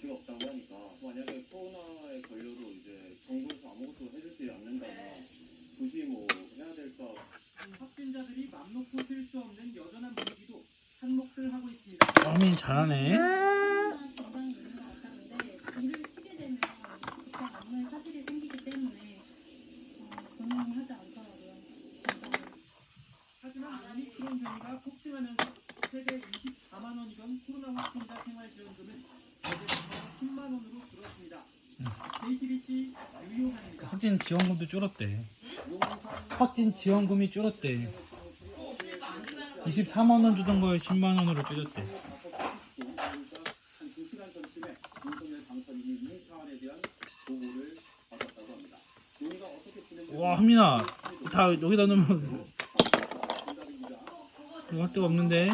조치가 없다고 하니까 만약에 코로나에 걸려도 이제 정부에서 아무것도 해주지 않는다면 네. 굳이 뭐 해야 될까? 확진자들이 맘 놓고 쉴 수 없는 여전한 분위기도 한 몫을 하고 있습니다. 정민 잘하네. 하지만 이미 그런 경위가 폭증하면서 세계 24만 원이던 코로나 확진자 확진 지원금도 줄었대. 확진 지원금이 줄었대. 24만 원 주던 걸 10만 원으로 줄였대. 한 2시간 전쯤에 윤석열 당선인이 이 사안에 대한 보고를 받았다고 합니다. 논의가 어떻게 진행될지 와, 혜민아. 다 여기다 넣으면 정답입니다. 할 데가 없는데.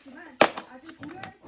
들어갔지만 아주 고요한